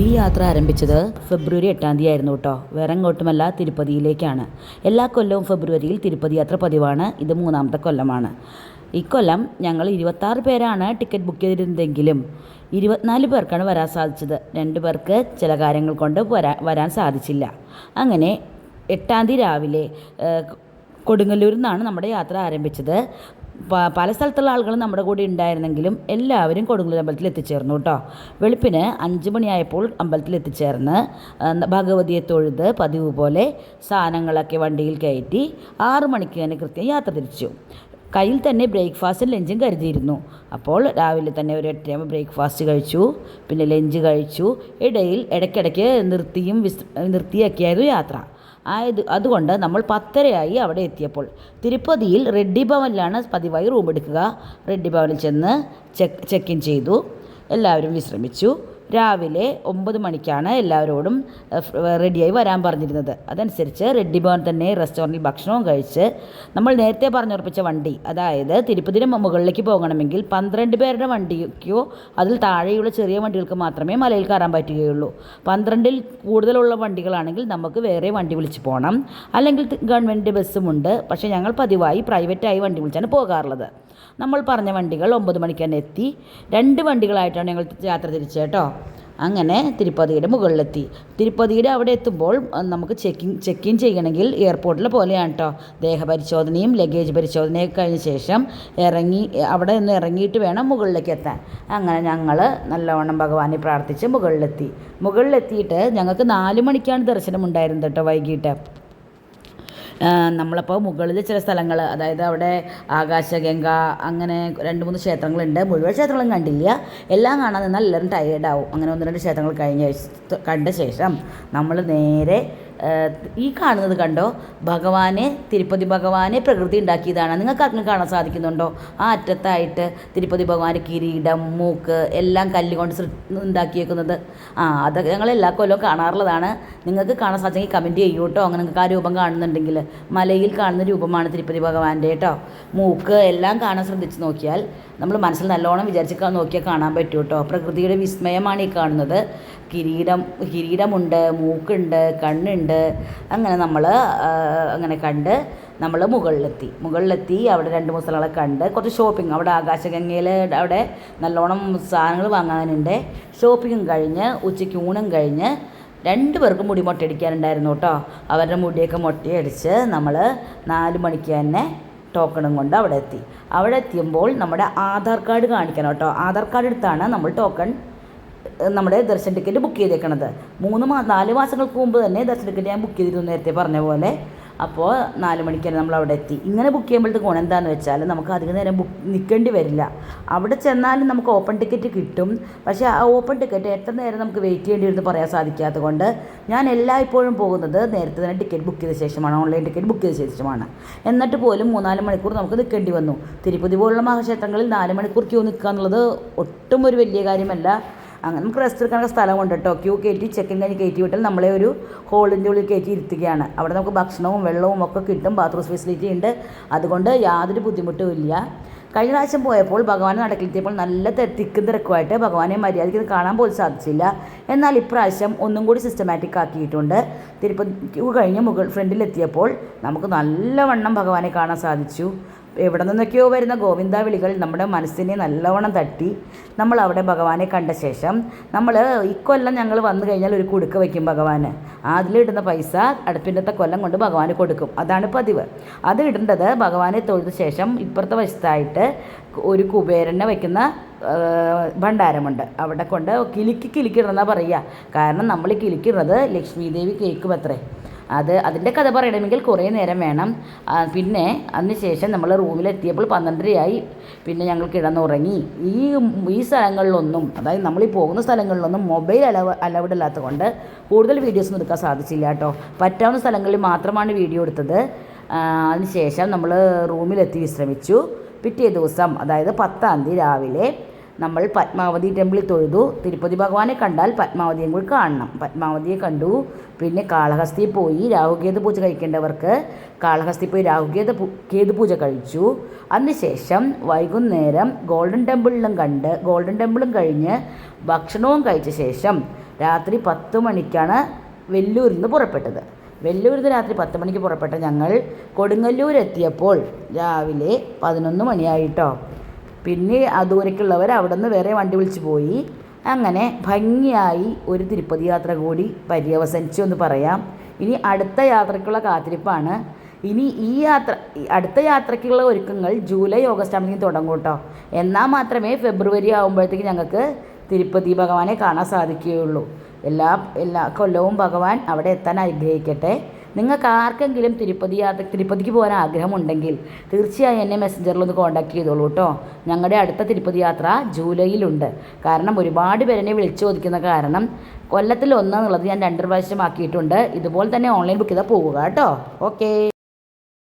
ഈ യാത്ര ആരംഭിച്ചത് ഫെബ്രുവരി എട്ടാം തീയതി ആയിരുന്നു കേട്ടോ. വേറെ എങ്ങോട്ടുമല്ല തിരുപ്പതിയിലേക്കാണ്. എല്ലാ കൊല്ലവും ഫെബ്രുവരിയിൽ തിരുപ്പതി യാത്ര പതിവാണ്. ഇത് മൂന്നാമത്തെ കൊല്ലമാണ്. ഇക്കൊല്ലം ഞങ്ങൾ ഇരുപത്താറ് പേരാണ് ടിക്കറ്റ് ബുക്ക് ചെയ്തിരുന്നതെങ്കിലും ഇരുപത്തിനാല് പേർക്കാണ് വരാൻ സാധിച്ചത്. രണ്ട് പേർക്ക് ചില കാര്യങ്ങൾ കൊണ്ട് വരാൻ വരാൻ സാധിച്ചില്ല. അങ്ങനെ എട്ടാം തീയതി രാവിലെ കൊടുങ്ങല്ലൂരിൽ നിന്നാണ് നമ്മുടെ യാത്ര ആരംഭിച്ചത്. പല സ്ഥലത്തുള്ള ആളുകൾ നമ്മുടെ കൂടെ ഉണ്ടായിരുന്നെങ്കിലും എല്ലാവരും കൊടുങ്ങല്ലൂർ അമ്പലത്തിൽ എത്തിച്ചേർന്നു കേട്ടോ വെളുപ്പിന് അഞ്ച് മണിയായപ്പോൾ അമ്പലത്തിൽ എത്തിച്ചേർന്ന്. ഭഗവതിയെ തൊഴുത് പതിവ് പോലെ സാധനങ്ങളൊക്കെ വണ്ടിയിൽ കയറ്റി ആറു മണിക്ക് തന്നെ കൃത്യം യാത്ര തിരിച്ചു. കയ്യിൽ തന്നെ ബ്രേക്ക്ഫാസ്റ്റും ലഞ്ചും കരുതിയിരുന്നു. അപ്പോൾ രാവിലെ തന്നെ ഒരു എട്ടരയാകുമ്പോൾ ബ്രേക്ക്ഫാസ്റ്റ് കഴിച്ചു. പിന്നെ ലഞ്ച് കഴിച്ചു. ഇടയിൽ ഇടയ്ക്കിടയ്ക്ക് നിർത്തിയും വിസ് നിർത്തിയൊക്കെയായിരുന്നു യാത്ര. ആയത് അതുകൊണ്ട് നമ്മൾ പത്തരയായി അവിടെ എത്തിയപ്പോൾ. തിരുപ്പതിയിൽ റെഡ്ഡി ഭവനിലാണ് പതിവായി റൂം എടുക്കുക. റെഡ്ഡി ഭവനിൽ ചെന്ന് ചെക്ക് ചെക്ക് ഇൻ ചെയ്തു. എല്ലാവരും വിശ്രമിച്ചു. രാവിലെ ഒമ്പത് മണിക്കാണ് എല്ലാവരോടും റെഡിയായി വരാൻ പറഞ്ഞിരുന്നത്. അതനുസരിച്ച് റെഡ്ഡി ഭവൻ തന്നെ റെസ്റ്റോറന്റിൽ ഭക്ഷണവും കഴിച്ച് നമ്മൾ നേരത്തെ പറഞ്ഞുറപ്പിച്ച വണ്ടി അതായത് തിരുപ്പതിന് മുകളിലേക്ക് പോകണമെങ്കിൽ പന്ത്രണ്ട് പേരുടെ വണ്ടിക്കോ അതിൽ താഴെയുള്ള ചെറിയ വണ്ടികൾക്ക് മാത്രമേ മലയിൽ കയറാൻ പറ്റുകയുള്ളൂ. പന്ത്രണ്ടിൽ കൂടുതലുള്ള വണ്ടികളാണെങ്കിൽ നമുക്ക് വേറെ വണ്ടി വിളിച്ച് പോകണം അല്ലെങ്കിൽ ഗവൺമെന്റ് ബസ്സുമുണ്ട് പക്ഷേ ഞങ്ങൾ പതിവായി പ്രൈവറ്റായി വണ്ടി വിളിച്ചാണ് പോകാറുള്ളത്. നമ്മൾ പറഞ്ഞ വണ്ടികൾ ഒമ്പത് മണിക്ക് തന്നെ എത്തി. രണ്ട് വണ്ടികളായിട്ടാണ് ഞങ്ങൾ യാത്ര തിരിച്ചത് കേട്ടോ. അങ്ങനെ തിരുപ്പതിയുടെ മുകളിലെത്തി. തിരുപ്പതിയുടെ അവിടെ എത്തുമ്പോൾ നമുക്ക് ചെക്കിങ് ചെക്ക് ഇൻ ചെയ്യണമെങ്കിൽ എയർപോർട്ടിലെ പോലെയാണ് കേട്ടോ ദേഹപരിശോധനയും ലഗേജ് പരിശോധനയൊക്കെ കഴിഞ്ഞ ശേഷം ഇറങ്ങി അവിടെ നിന്ന് ഇറങ്ങിയിട്ട് വേണം മുകളിലേക്ക് എത്താൻ. അങ്ങനെ ഞങ്ങൾ നല്ലവണ്ണം ഭഗവാനെ പ്രാർത്ഥിച്ച് മുകളിലെത്തി. മുകളിലെത്തിയിട്ട് ഞങ്ങൾക്ക് നാല് മണിക്കാണ് ദർശനം ഉണ്ടായിരുന്നത് കേട്ടോ വൈകിട്ട്. നമ്മളപ്പോൾ മുകളിൽ ചില സ്ഥലങ്ങൾ അതായത് അവിടെ ആകാശഗംഗ അങ്ങനെ രണ്ട് മൂന്ന് ക്ഷേത്രങ്ങളുണ്ട്. മുഴുവൻ ക്ഷേത്രങ്ങളും കണ്ടില്ല. എല്ലാം കാണാൻ നിന്നാൽ എല്ലാവരും ടയേർഡാവും അങ്ങനെ ഒന്ന് രണ്ട് ക്ഷേത്രങ്ങൾ കഴിഞ്ഞ കണ്ട ശേഷം നമ്മൾ നേരെ ഈ കാണുന്നത് കണ്ടോ? ഭഗവാനെ തിരുപ്പതി ഭഗവാനെ പ്രകൃതി ഉണ്ടാക്കിയതാണ്. നിങ്ങൾക്ക് അങ്ങനെ കാണാൻ സാധിക്കുന്നുണ്ടോ? ആ അറ്റത്തായിട്ട് തിരുപ്പതി ഭഗവാന്റെ കിരീടം മൂക്ക് എല്ലാം കല്ലുകൊണ്ട് ഉണ്ടാക്കിയേക്കുന്നത്. ആ അതൊക്കെ ഞങ്ങൾ എല്ലാ കൊല്ലവും കാണാറുള്ളതാണ്. നിങ്ങൾക്ക് കാണാൻ സാധിച്ചെങ്കിൽ കമന്റ് ചെയ്യൂ കേട്ടോ അങ്ങനെ നിങ്ങൾക്ക് ആ രൂപം കാണുന്നുണ്ടെങ്കിൽ മലയിൽ കാണുന്ന രൂപമാണ് തിരുപ്പതി ഭഗവാന്റെ കേട്ടോ മൂക്ക് എല്ലാം കാണാൻ ശ്രദ്ധിച്ച് നോക്കിയാൽ നമ്മൾ മനസ്സിൽ നല്ലോണം വിചാരിച്ച് നോക്കിയാൽ കാണാൻ പറ്റും കേട്ടോ പ്രകൃതിയുടെ വിസ്മയമാണ് ഈ കാണുന്നത്. കിരീടം കിരീടമുണ്ട് മൂക്കുണ്ട് കണ്ണുണ്ട്. അങ്ങനെ നമ്മൾ അങ്ങനെ കണ്ട് നമ്മൾ മുകളിലെത്തി. മുകളിലെത്തി അവിടെ രണ്ട് സ്ഥലങ്ങളെ കണ്ട് കുറച്ച് ഷോപ്പിംഗ് അവിടെ ആകാശഗംഗയിൽ അവിടെ നല്ലോണം സാധനങ്ങൾ വാങ്ങാനുണ്ട്. ഷോപ്പിങ്ങും കഴിഞ്ഞ് ഉച്ചയ്ക്ക് ഊണും കഴിഞ്ഞ് രണ്ട് പേർക്കും മുടി മൊട്ടയടിക്കാനുണ്ടായിരുന്നു കേട്ടോ. അവരുടെ മുടിയൊക്കെ മൊട്ടയടിച്ച് നമ്മൾ നാല് മണിക്ക് തന്നെ ടോക്കണും കൊണ്ട് അവിടെ എത്തി. അവിടെ എത്തിയുമ്പോൾ നമ്മുടെ ആധാർ കാർഡ് കാണിക്കണം കേട്ടോ. ആധാർ കാർഡ് എടുത്താണ് നമ്മൾ ടോക്കൺ നമ്മുടെ ദർശന ടിക്കറ്റ് ബുക്ക് ചെയ്തേക്കണത്. മൂന്ന് മാ നാല് മാസങ്ങൾക്ക് മുമ്പ് തന്നെ ദർശന ടിക്കറ്റ് ഞാൻ ബുക്ക് ചെയ്തിരുന്നു നേരത്തെ പറഞ്ഞ പോലെ. അപ്പോൾ നാല് മണിക്ക് തന്നെ നമ്മൾ അവിടെ എത്തി. ഇങ്ങനെ ബുക്ക് ചെയ്യുമ്പോഴത്തേക്ക് ഗുണം എന്താണെന്ന് വെച്ചാൽ നമുക്ക് അധിക നേരം ബുക്ക് നിൽക്കേണ്ടി വരില്ല. അവിടെ ചെന്നാലും നമുക്ക് ഓപ്പൺ ടിക്കറ്റ് കിട്ടും. പക്ഷേ ആ ഓപ്പൺ ടിക്കറ്റ് എത്ര നേരം നമുക്ക് വെയിറ്റ് ചെയ്യേണ്ടി വരുമെന്ന് പറയാൻ സാധിക്കാത്തത് കൊണ്ട് ഞാൻ എല്ലായ്പ്പോഴും പോകുന്നത് നേരത്തെ തന്നെ ടിക്കറ്റ് ബുക്ക് ചെയ്ത ശേഷമാണ് ഓൺലൈൻ ടിക്കറ്റ് ബുക്ക് ചെയ്ത ശേഷമാണ്. എന്നിട്ട് പോലും മൂന്നാൽ മണിക്കൂർ നമുക്ക് നിൽക്കേണ്ടി വന്നു. തിരുപ്പതി പോലുള്ള മഹാക്ഷേത്രങ്ങളിൽ നാല് മണിക്കൂർ ക്യൂ നിൽക്കുക എന്നുള്ളത് ഒട്ടും ഒരു വലിയ കാര്യമല്ല. അങ്ങനെ നമുക്ക് റെസ്റ്റ് എടുക്കാനുള്ള സ്ഥലമുണ്ട് കേട്ടോ ക്യൂ കയറ്റി ചെക്കിൻ കഴിഞ്ഞ് കയറ്റി വിട്ടാൽ നമ്മളെ ഒരു ഹോളിന്റെ ഉള്ളിൽ കയറ്റി ഇരുത്തുകയാണ്. അവിടെ നമുക്ക് ഭക്ഷണവും വെള്ളവും ഒക്കെ കിട്ടും ബാത്റൂം ഫെസിലിറ്റി ഉണ്ട്. അതുകൊണ്ട് യാതൊരു ബുദ്ധിമുട്ടും ഇല്ല. കഴിഞ്ഞ പ്രാവശ്യം പോയപ്പോൾ ഭഗവാനെ നടക്കിലെത്തിയപ്പോൾ നല്ല തിക്കും തിരക്കുമായിട്ട് ഭഗവാനെ മര്യാദയ്ക്ക് കാണാൻ പോലും സാധിച്ചില്ല. എന്നാൽ ഇപ്രാവശ്യം ഒന്നും കൂടി സിസ്റ്റമാറ്റിക് ആക്കിയിട്ടുണ്ട്. തിരുപ്പതി കഴിഞ്ഞ് മുകൾ ഫ്രണ്ടിലെത്തിയപ്പോൾ നമുക്ക് നല്ലവണ്ണം ഭഗവാനെ കാണാൻ സാധിച്ചു. എവിടെ നിന്നൊക്കെയോ വരുന്ന ഗോവിന്ദ വിളികൾ നമ്മുടെ മനസ്സിനെ നല്ലവണ്ണം തട്ടി നമ്മൾ അവിടെ ഭഗവാനെ കണ്ട ശേഷം നമ്മൾ ഇക്കൊല്ലം ഞങ്ങൾ വന്നു കഴിഞ്ഞാൽ ഒരു കുടുക്ക വയ്ക്കും ഭഗവാന്. അതിലിടുന്ന പൈസ അടുപ്പിന്റെ കൊല്ലം കൊണ്ട് ഭഗവാന് കൊടുക്കും. അതാണ് പതിവ്. അത് ഇടേണ്ടത് ഭഗവാനെ തൊഴുത ശേഷം ഇപ്പുറത്തെ വശത്തായിട്ട് ഒരു കുബേരനെ വയ്ക്കുന്ന ഭണ്ഡാരമുണ്ട്. അവിടെ കൊണ്ട് കിലുക്കി കിലുക്കിടണമെന്നാണ് പറയുക. കാരണം നമ്മൾ കിലുക്കിടുന്നത് ലക്ഷ്മി ദേവി കേൾക്കും അത്രേ അത് അതിന്റെ കഥ പറയണമെങ്കിൽ കുറേ നേരം വേണം. പിന്നെ അതിനുശേഷം നമ്മൾ റൂമിലെത്തിയപ്പോൾ പന്ത്രണ്ടരയായി. പിന്നെ ഞങ്ങൾ കിടന്നുറങ്ങി. ഈ ഈ സ്ഥലങ്ങളിലൊന്നും അതായത് നമ്മൾ ഈ പോകുന്ന സ്ഥലങ്ങളിലൊന്നും മൊബൈൽ അലവ് അലൗഡ് അല്ലാത്തത് കൊണ്ട് കൂടുതൽ വീഡിയോസ് എടുക്കാൻ സാധിച്ചില്ല കേട്ടോ. പറ്റാവുന്ന സ്ഥലങ്ങളിൽ മാത്രമാണ് വീഡിയോ എടുത്തത്. അതിന് ശേഷം നമ്മൾ റൂമിലെത്തി വിശ്രമിച്ചു. പിറ്റേ ദിവസം അതായത് പത്താം തീയതി രാവിലെ നമ്മൾ പത്മാവതി ടെമ്പിളിൽ തൊഴുതു. തിരുപ്പതി ഭഗവാനെ കണ്ടാൽ പത്മാവതിയും കൂടി കാണണം. പത്മാവതിയെ കണ്ടു. പിന്നെ കാളഹസ്തി പോയി രാഹുകേതു പൂജ കഴിക്കേണ്ടവർക്ക് കാളഹസ്തി പോയി രാഹുകേതു കേതു പൂജ കഴിച്ചു. അതിനുശേഷം വൈകുന്നേരം ഗോൾഡൻ ടെമ്പിളിലും കണ്ട് ഗോൾഡൻ ടെമ്പിളും കഴിഞ്ഞ് ഭക്ഷണവും കഴിച്ച ശേഷം രാത്രി പത്ത് മണിക്കാണ് വെല്ലൂരിൽ നിന്ന് പുറപ്പെട്ടത്. വെല്ലൂരിൽ നിന്ന് രാത്രി പത്ത് മണിക്ക് പുറപ്പെട്ട ഞങ്ങൾ കൊടുങ്ങല്ലൂരെത്തിയപ്പോൾ രാവിലെ പതിനൊന്ന് മണിയായിട്ടോ. പിന്നെ ദൂരേക്കുള്ളവർ അവിടെ നിന്ന് വേറെ വണ്ടി വിളിച്ച് പോയി. അങ്ങനെ ഭംഗിയായി ഒരു തിരുപ്പതി യാത്ര കൂടി പര്യവസാനിച്ചു എന്ന് പറയാം. ഇനി അടുത്ത യാത്രയ്ക്കുള്ള കാത്തിരിപ്പാണ്. ഇനി ഈ യാത്ര അടുത്ത യാത്രയ്ക്കുള്ള ഒരുക്കങ്ങൾ ജൂലൈ ഓഗസ്റ്റ് ആണെങ്കിൽ തുടങ്ങും കേട്ടോ. എന്നാൽ മാത്രമേ ഫെബ്രുവരി ആകുമ്പോഴത്തേക്ക് ഞങ്ങൾക്ക് തിരുപ്പതി ഭഗവാനെ കാണാൻ സാധിക്കുകയുള്ളൂ. എല്ലാ എല്ലാ കൊല്ലവും ഭഗവാൻ അവിടെ എത്താൻ അനുഗ്രഹിക്കട്ടെ. നിങ്ങൾക്ക് ആർക്കെങ്കിലും തിരുപ്പതി യാത്ര തിരുപ്പതിക്ക് പോകാൻ ആഗ്രഹമുണ്ടെങ്കിൽ തീർച്ചയായും എന്നെ മെസ്സഞ്ചറിൽ ഒന്ന് കോൺടാക്ട് ചെയ്തോളൂ കേട്ടോ ഞങ്ങളുടെ അടുത്ത തിരുപ്പതി യാത്ര ജൂലൈയിലുണ്ട്. കാരണം ഒരുപാട് പേരെന്നെ വിളിച്ചു ചോദിക്കുന്ന കാരണം കൊല്ലത്തിൽ ഒന്നെന്നുള്ളത് ഞാൻ രണ്ട് പ്രാവശ്യം ആക്കിയിട്ടുണ്ട്. ഇതുപോലെ തന്നെ ഓൺലൈൻ ബുക്ക് ചെയ്താൽ പോവുക കേട്ടോ ഓക്കേ